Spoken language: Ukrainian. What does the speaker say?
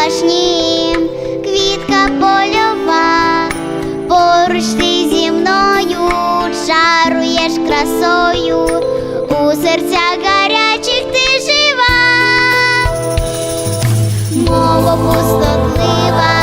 запашнім, квітка польова, поруч ти зі мною чаруєш красою, у серцях гарячих ти жива, мова пустотлива,